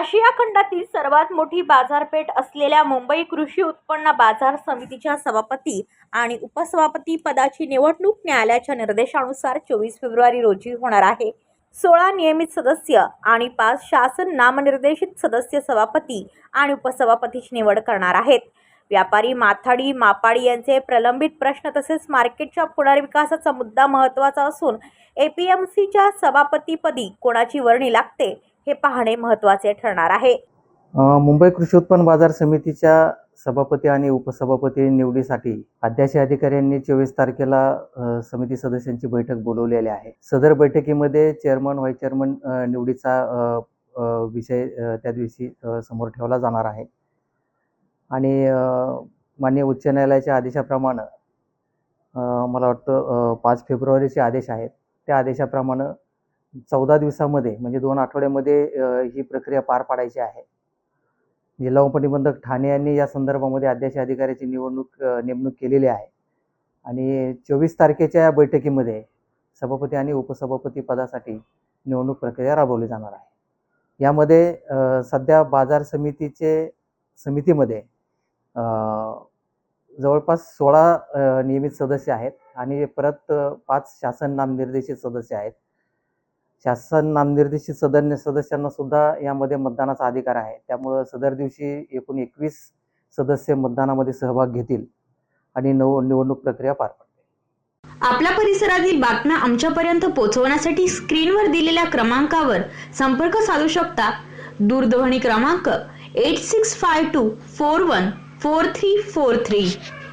आशिया खंडातील सर्वात मोठी बाजारपेठ असलेल्या मुंबई कृषी उत्पन्न बाजार समितीच्या सभापती आणि उपसभापती पदाची निवडणूक न्यायालयाच्या निर्देशानुसार चोवीस फेब्रुवारी रोजी होणार आहे. सोळा नियमित सदस्य आणि पाच शासन नामनिर्देशित सदस्य सभापती आणि उपसभापतीची निवड करणार आहेत. व्यापारी माथाडी मापाडी यांचे प्रलंबित प्रश्न तसेच मार्केटच्या पुनर्विकासाचा मुद्दा महत्त्वाचा असून ए पी एम सीच्या सभापतीपदी कोणाची वर्णी लागते? हे पाहणे महत्त्वाचे ठरणार आहे. मुंबई कृषी उत्पन्न बाजार समितीच्या सभापती आणि उपसभापती निवडीसाठी अध्याशी अधिकाऱ्यांनी चोवीस तारखेला समिती सदस्यांची बैठक बोलवलेली आहे. सदर बैठकीमध्ये चेअरमन व्हाईस चेअरमन निवडीचा विषय त्या दिवशी समोर ठेवला जाणार आहे. आणि मान्य माननीय उच्च न्यायालयाच्या आदेशाप्रमाणे मला वाटतं पाच फेब्रुवारीचे आदेश आहेत. त्या आदेशाप्रमाणे चौदा दिवसामध्ये म्हणजे दोन आठवड्यामध्ये ही प्रक्रिया पार पाडायची आहे. जिल्हा उपनिबंधक ठाणे यांनी या संदर्भामध्ये अध्यक्ष अधिकाऱ्याची निवडणूक नेमणूक केलेली आहे. आणि चोवीस तारखेच्या या बैठकीमध्ये सभापती आणि उपसभापती पदासाठी निवडणूक प्रक्रिया राबवली जाणार आहे. यामध्ये सध्या बाजार समितीचे समितीमध्ये जवळपास सोळा नियमित सदस्य आहेत आणि परत पाच शासन नामनिर्देशित सदस्य आहेत. शासन नामनिर्देशित सदन सदस्यांना सुद्धा यामध्ये मतदानाचा अधिकार आहे. त्यामुळं सदर दिवशी एकूण एकवीस सदस्य मतदानामध्ये सहभाग घेतील आणि नव निवडणूक प्रक्रिया पार पडते. आपल्या परिसरातील बातम्या आमच्यापर्यंत पोहोचवण्यासाठी स्क्रीनवर दिलेल्या क्रमांकावर संपर्क साधू शकता. दूरध्वनी क्रमांक eight six five two four one four three four three